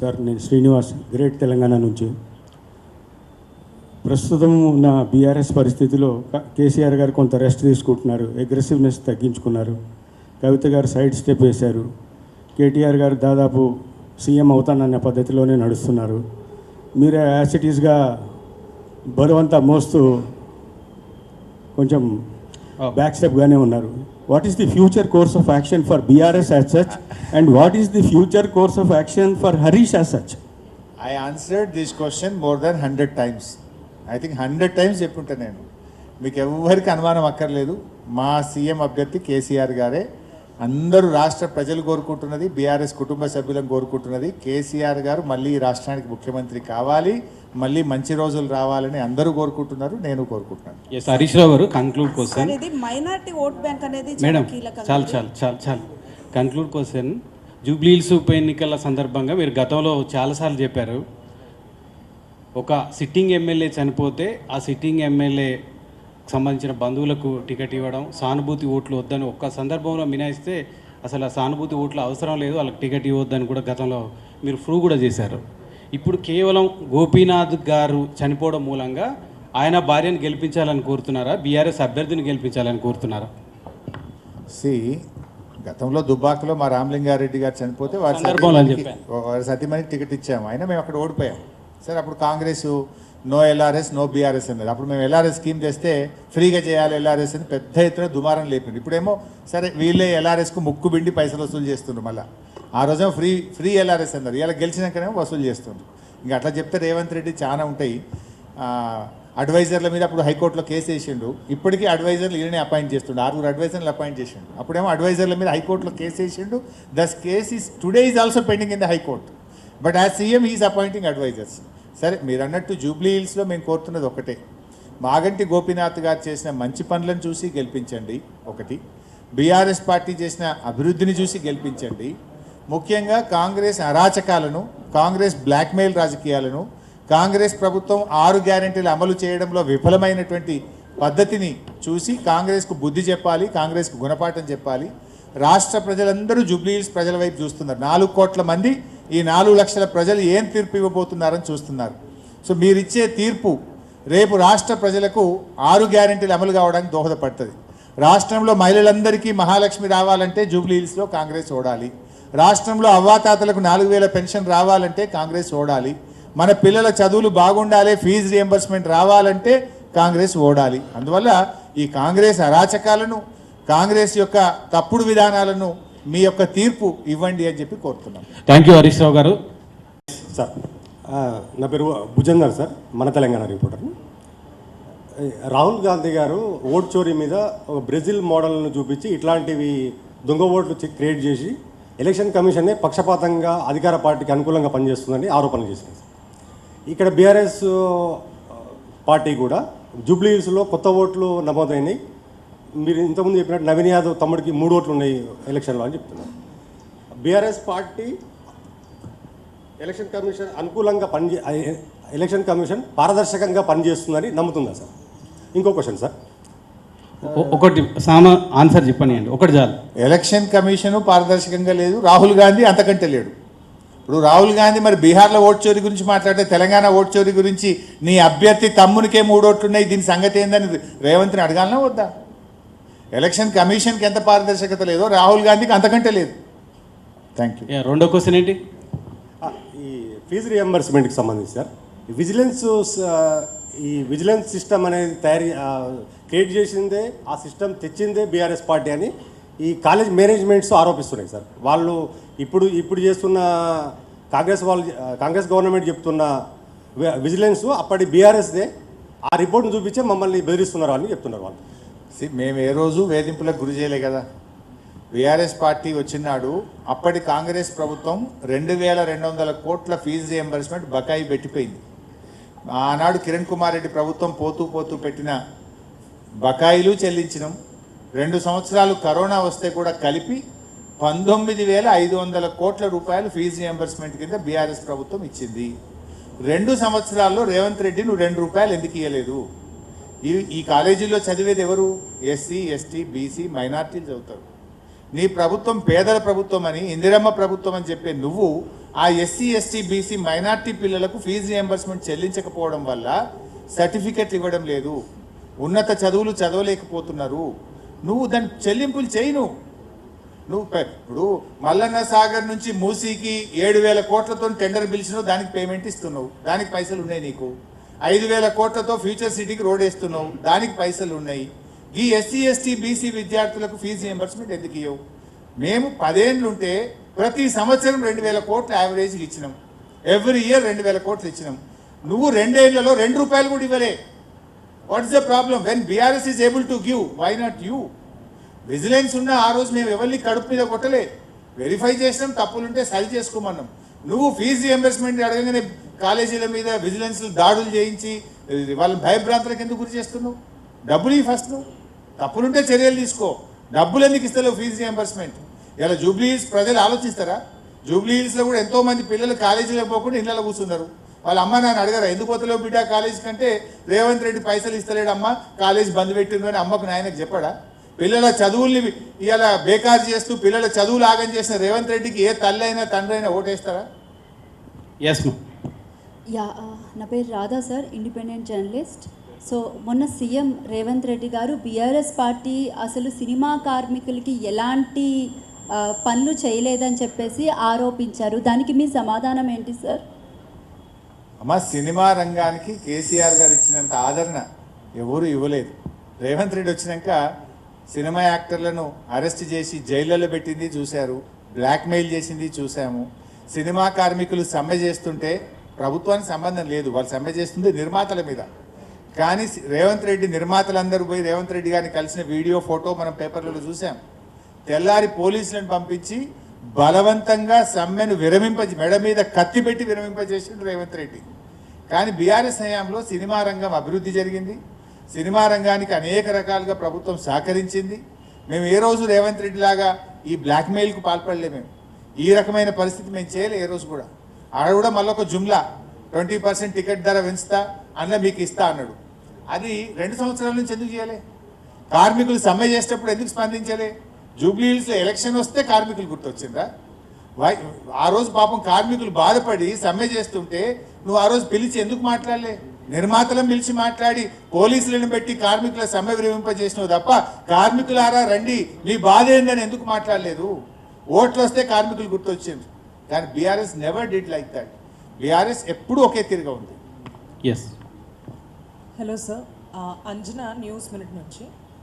Sir నేను Srinivas great Telangana నుంచి. ప్రస్తుతం ఉన్న బీఆర్ఎస్ పరిస్థితిలో క- కేసీఆర్ గారు కొంత రెస్ట్ తీసుకుంటున్నారు. అగ్రెసివ్నెస్ తగ్గించుకున్నారు. కవిత గారు సైడ్ స్టెప్ వేశారు. కేటీఆర్ గారు దాదాపు సీఎం అవుతానన్న పద్ధతిలోనే నడుస్తున్నారు. మీరు యాసిటీస్గా బరువంతా మోస్తూ కొంచెం బ్యాక్ స్టెప్గానే ఉన్నారు. What is the future course of action for BRS as such and what is the future course of action for Harish as such I answered this question more than hundred times I think hundred times చెప్పుంటా నేను. మీకు ఎవరికి అనుమానం అక్కర్లేదు. మా CM అభ్యర్థి కేసీఆర్ గారే. అందరూ రాష్ట్ర ప్రజలు కోరుకుంటున్నది బీఆర్ఎస్ కుటుంబ సభ్యులను కోరుకుంటున్నది. కేసీఆర్ గారు మళ్ళీ రాష్ట్రానికి ముఖ్యమంత్రి కావాలి. మళ్ళీ మంచి రోజులు రావాలని అందరూ కోరుకుంటున్నారు నేను కోరుకుంటున్నాను. ఎస్ హరీష్ రావు గారు కంక్లూడ్ క్వశ్చన్ ఇది మైనార్టీ ఓట్ బ్యాంక్ అనేది చాలా మేడం చాలు చాలు చాలు చాలు. కంక్లూడ్ క్వశ్చన్ జూబ్లీహిల్స్ ఉప ఎన్నికల సందర్భంగా మీరు గతంలో చాలాసార్లు చెప్పారు. ఒక సిట్టింగ్ ఎమ్మెల్యే చనిపోతే ఆ సిట్టింగ్ ఎమ్మెల్యే సంబంధించిన బంధువులకు టికెట్ ఇవ్వడం సానుభూతి ఓట్లు వద్దని ఒక్క సందర్భంలో మినాయిస్తే అసలు ఆ సానుభూతి ఓట్లు అవసరం లేదు వాళ్ళకి టికెట్ ఇవ్వద్దని కూడా గతంలో మీరు ప్రూవ్ కూడా చేశారు. ఇప్పుడు కేవలం గోపీనాథ్ గారు చనిపోవడం మూలంగా ఆయన భార్యను గెలిపించాలని కోరుతున్నారా? బీఆర్ఎస్ అభ్యర్థిని గెలిపించాలని కోరుతున్నారా? సి గతంలో దుబ్బాకలో మా రామలింగారెడ్డి గారు చనిపోతే వారి వారి సతీమణికి టికెట్ ఇచ్చాము. అయినా మేము అక్కడ ఓడిపోయాం. సరే అప్పుడు Congress no LRS no BRS అన్నది. అప్పుడు మేము ఎల్ఆర్ఎస్ స్కీమ్ తెస్తే ఫ్రీగా చేయాలి ఎల్ఆర్ఎస్ అని పెద్ద ఎత్తున దుమారం లేపింది ఇప్పుడేమో సరే వీళ్ళే ఎల్ఆర్ఎస్కు ముక్కు బిండి పైసలు వసూలు చేస్తుండ్రు మళ్ళీ. ఆ రోజు ఫ్రీ ఫ్రీ ఎల్ఆర్ఎస్ అన్నారు. ఇలా గెలిచినాకనే వసూలు చేస్తుండ్రు. ఇంకా అట్లా చెప్తే రేవంత్ రెడ్డి చాలా ఉంటాయి. అడ్వైజర్ల మీద అప్పుడు హైకోర్టులో కేసు వేసిండు. ఇప్పటికీ అడ్వైజర్లు ఈయనే అపాయింట్ చేస్తుండు. ఆరుగురు అడ్వైజర్లు అపాయింట్ చేసిండు. అప్పుడేమో అడ్వైజర్ల మీద హైకోర్టులో కేసు వేసిండు. This case is today is also pending in the high court. But as CM is appointing advisers. సరే మీరు అన్నట్టు జూబ్లీ హిల్స్లో మేము కోరుతున్నది ఒకటే. మాగంటి గోపీనాథ్ గారు చేసిన మంచి పనులను చూసి గెలిపించండి ఒకటి. బీఆర్ఎస్ పార్టీ చేసిన అభివృద్ధిని చూసి గెలిపించండి. ముఖ్యంగా కాంగ్రెస్ అరాచకాలను కాంగ్రెస్ బ్లాక్మెయిల్ రాజకీయాలను కాంగ్రెస్ ప్రభుత్వం ఆరు గ్యారెంటీలు అమలు చేయడంలో విఫలమైనటువంటి పద్ధతిని చూసి కాంగ్రెస్కు బుద్ధి చెప్పాలి కాంగ్రెస్కు గుణపాఠం చెప్పాలి. రాష్ట్ర ప్రజలందరూ జూబ్లీహిల్స్ ప్రజల వైపు చూస్తున్నారు. నాలుగు కోట్ల మంది ఈ నాలుగు లక్షల ప్రజలు ఏం తీర్పు ఇవ్వబోతున్నారని చూస్తున్నారు. సో మీరిచ్చే తీర్పు రేపు రాష్ట్ర ప్రజలకు ఆరు గ్యారెంటీలు అమలు కావడానికి దోహదపడుతుంది. రాష్ట్రంలో మహిళలందరికీ మహాలక్ష్మి రావాలంటే జూబ్లీహిల్స్లో కాంగ్రెస్ ఓడాలి. రాష్ట్రంలో అవ్వాతాతలకు నాలుగు వేల పెన్షన్ రావాలంటే కాంగ్రెస్ ఓడాలి. మన పిల్లల చదువులు బాగుండాలి ఫీజు రియంబర్స్మెంట్ రావాలంటే కాంగ్రెస్ ఓడాలి. అందువల్ల ఈ కాంగ్రెస్ అరాచకాలను కాంగ్రెస్ యొక్క తప్పుడు విధానాలను మీ యొక్క తీర్పు ఇవ్వండి అని చెప్పి కోరుతున్నాం. థ్యాంక్ యూ హరీష్ రావు గారు. సార్ నా పేరు భుజంగర్ సార్ మన తెలంగాణ రిపోర్టర్. రాహుల్ గాంధీ గారు ఓట్ చోరీ మీద ఒక బ్రెజిల్ మోడల్ను చూపించి ఇట్లాంటివి దొంగ ఓట్లు క్రియేట్ చేసి ఎలక్షన్ కమిషనే పక్షపాతంగా అధికార పార్టీకి అనుకూలంగా పనిచేస్తుందని ఆరోపణలు చేసింది. ఇక్కడ బీఆర్ఎస్ పార్టీ కూడా జూబ్లీహిల్స్లో కొత్త ఓట్లు నమోదైనాయి. మీరు ఇంతకుముందు చెప్పినట్టు నవీన్ యాదవ్ తమ్ముడికి మూడు ఓట్లు ఉన్నాయి ఎలక్షన్లో అని చెప్తున్నారు. బీఆర్ఎస్ పార్టీ ఎలక్షన్ కమిషన్ అనుకూలంగా పనిచే ఎలక్షన్ కమిషన్ పారదర్శకంగా పనిచేస్తుందని నమ్ముతుందా సార్? ఇంకో క్వశ్చన్ సార్. ఒకటి సామ ఆన్సర్ చెప్పనియండి. ఒకటి చాలు. ఎలక్షన్ కమిషను పారదర్శకంగా లేదు. రాహుల్ గాంధీ అంతకంటే లేడు. ఇప్పుడు రాహుల్ గాంధీ మరి బీహార్లో ఓట్ చోరీ గురించి మాట్లాడితే తెలంగాణ ఓట్ చోరీ గురించి నీ అభ్యర్థి తమ్మునికే మూడు ఓట్లున్నాయి దీని సంగతి ఏందని రేవంత్ని అడగాలనా వద్దా? ఎలక్షన్ కమిషన్కి ఎంత పారదర్శకత లేదో రాహుల్ గాంధీకి అంతకంటే లేదు. థ్యాంక్ యూ రెండో క్వశ్చన్ ఏంటి? ఈ ఫీజు రియంబర్స్మెంట్కి సంబంధించి సార్. విజిలెన్స్ ఈ విజిలెన్స్ సిస్టమ్ అనేది తయారీ క్రియేట్ చేసిందే ఆ సిస్టమ్ తెచ్చిందే బీఆర్ఎస్ పార్టీ అని ఈ కాలేజ్ మేనేజ్మెంట్స్ ఆరోపిస్తున్నాయి సార్. వాళ్ళు ఇప్పుడు ఇప్పుడు చేస్తున్న కాంగ్రెస్ వాళ్ళు కాంగ్రెస్ గవర్నమెంట్ చెప్తున్న విజిలెన్స్ అప్పటి బీఆర్ఎస్దే ఆ రిపోర్ట్ని చూపించే మమ్మల్ని బెదిరిస్తున్నారు అని చెప్తున్నారు వాళ్ళు. మేము ఏ రోజు వేధింపులకు గురి చేయలే కదా. బీఆర్ఎస్ పార్టీ వచ్చినాడు అప్పటి కాంగ్రెస్ ప్రభుత్వం రెండు వేల రెండు వందల కోట్ల ఫీజు రియంబర్స్మెంట్ బకాయి పెట్టిపోయింది. ఆనాడు కిరణ్ కుమార్ రెడ్డి ప్రభుత్వం పోతూ పోతూ పెట్టిన బకాయిలు చెల్లించినాం. రెండు సంవత్సరాలు కరోనా వస్తే కూడా కలిపి పంతొమ్మిది వేల ఐదు వందల కోట్ల రూపాయలు ఫీజు రియంబర్స్మెంట్ కింద బీఆర్ఎస్ ప్రభుత్వం ఇచ్చింది. రెండు సంవత్సరాల్లో రేవంత్ రెడ్డి నువ్వు రెండు రూపాయలు ఎందుకు ఇవ్వలేదు ఈ ఈ కాలేజీలో చదివేది ఎవరు? ఎస్సీ ఎస్టీ బీసీ మైనార్టీలు చదువుతారు. నీ ప్రభుత్వం పేదల ప్రభుత్వం అని ఇందిరమ్మ ప్రభుత్వం అని చెప్పే నువ్వు ఆ ఎస్సీ ఎస్టీ బీసీ మైనార్టీ పిల్లలకు ఫీజు రియంబర్స్మెంట్ చెల్లించకపోవడం వల్ల సర్టిఫికెట్ ఇవ్వడం లేదు. ఉన్నత చదువులు చదవలేకపోతున్నారు. నువ్వు దాని చెల్లింపులు చేయి నువ్వు నువ్వు ఇప్పుడు మల్లన్న సాగర్ నుంచి మూసీకి ఏడు వేల కోట్లతో టెండర్ పిలిచినావు దానికి పేమెంట్ ఇస్తున్నావు. దానికి పైసలు ఉన్నాయి నీకు. ఐదు వేల కోట్లతో ఫ్యూచర్ సిటీకి రోడ్ వేస్తున్నావు. దానికి పైసలు ఉన్నాయి. ఈ ఎస్సీ ఎస్టీ బీసీ విద్యార్థులకు ఫీజు రియంబర్స్మెంట్ ఎందుకు ఇవ్వవు మేము పదేళ్ళు ఉంటే ప్రతి సంవత్సరం రెండు వేల కోట్లు యావరేజ్కి ఇచ్చినాం. ఎవ్రీ ఇయర్ రెండు వేల కోట్లు ఇచ్చినాం. నువ్వు రెండేళ్ళలో రెండు రూపాయలు కూడా ఇవ్వలే. What is the problem when BRS is able to give why not you vigilance ఉన్న ఆ రోజు మేము ఎవరిని కడుపు మీద కొట్టలే. వెరిఫై చేసినాం తప్పులుంటే సరి చేసుకోమన్నాం. నువ్వు ఫీజు రియంబర్స్మెంట్ అడగగానే కాలేజీల మీద విజిలెన్స్ దాడులు చేయించి వాళ్ళని భయభ్రాంతులకు ఎందుకు గురి చేస్తున్నావు? డబ్బులు ఫస్ట్ నువ్వు. తప్పులుంటే చర్యలు తీసుకో. డబ్బులు ఎందుకు ఇస్తలేవు ఫీజు రియంబర్స్మెంట్ ఇలా జూబ్లీ హిల్స్ ప్రజలు ఆలోచిస్తారా? జూబ్లీ హిల్స్లో కూడా ఎంతో మంది పిల్లలు కాలేజీలో పోకుండా ఇళ్ళలో కూర్చున్నారు. వాళ్ళ అమ్మ నాన్న అడగరా ఎందుకు పోతలేవు బిడ్డ కాలేజ్ కంటే రేవంత్ రెడ్డి పైసలు ఇస్తలేడు అమ్మ కాలేజ్ బంద్ పెట్టిండు అని అమ్మకు నాయనకు చెప్పాడా? పిల్లల చదువుల్ని ఇలా బేకారు చేస్తూ పిల్లల చదువులు ఆగం చేసిన రేవంత్ రెడ్డికి ఏ తల్లి అయినా తండ్రి అయినా ఓటేస్తారా? ఎస్ యా నా పేరు Radha sir independent journalist. So మొన్న సీఎం రేవంత్ రెడ్డి గారు బీఆర్ఎస్ పార్టీ అసలు సినిమా కార్మికులకి ఎలాంటి పనులు చేయలేదని చెప్పేసి ఆరోపించారు. దానికి మీ సమాధానం ఏంటి సార్? అమ్మ సినిమా రంగానికి కేసీఆర్ గారు ఇచ్చినంత ఆదరణ ఎవరు ఇవ్వలేదు. రేవంత్ రెడ్డి వచ్చినాక సినిమా యాక్టర్లను అరెస్ట్ చేసి జైళ్ళలో పెట్టింది చూశారు బ్లాక్మెయిల్ చేసింది చూసాము సినిమా కార్మికులు సమ్మె చేస్తుంటే ప్రభుత్వానికి సంబంధం లేదు. వాళ్ళు సమ్మె చేస్తుంది నిర్మాతల మీద. కానీ రేవంత్ రెడ్డి నిర్మాతలందరూ పోయి రేవంత్ రెడ్డి గారిని కలిసిన వీడియో ఫోటో మనం పేపర్లలో చూసాం తెల్లారి పోలీసులను పంపించి బలవంతంగా సమ్మెను విరమింప మెడ మీద కత్తి పెట్టి విరమింపజేసిండు రేవంత్ రెడ్డి. కానీ బీఆర్ఎస్ హయాంలో సినిమా రంగం అభివృద్ధి జరిగింది. సినిమా రంగానికి అనేక రకాలుగా ప్రభుత్వం సహకరించింది. మేము ఏ రోజు రేవంత్ రెడ్డి లాగా ఈ బ్లాక్మెయిల్కు పాల్పడలే మేము. ఈ రకమైన పరిస్థితి మేము చేయలే ఏ రోజు కూడా. ఆడ కూడా మళ్ళొక ఒక జుమ్లా ట్వంటీ పర్సెంట్ టికెట్ ధర పెంచుతా అన్న మీకు ఇస్తా అన్నాడు. అది రెండు సంవత్సరాల నుంచి ఎందుకు చేయలే? కార్మికులు సమ్మె చేసేటప్పుడు ఎందుకు స్పందించలే? జూబ్లీ హిల్స్లో ఎలక్షన్ వస్తే కార్మికులు గుర్తొచ్చిందా వై- ఆ రోజు పాపం కార్మికులు బాధపడి సమ్మె చేస్తుంటే నువ్వు ఆ రోజు పిలిచి ఎందుకు మాట్లాడలే? నిర్మాతలను పిలిచి మాట్లాడి పోలీసులను పెట్టి కార్మికుల సమ్మె విరమింపజేసినావు తప్ప కార్మికులారా రండి మీ బాధ ఏందని ఎందుకు మాట్లాడలేదు? ఓట్లు వస్తే కార్మికులు గుర్తొచ్చింది కానీ BRS never did like that BRS ఎప్పుడూ ఒకే తిరిగా ఉంది. Yes hello sir Anjana News Minute నుంచి.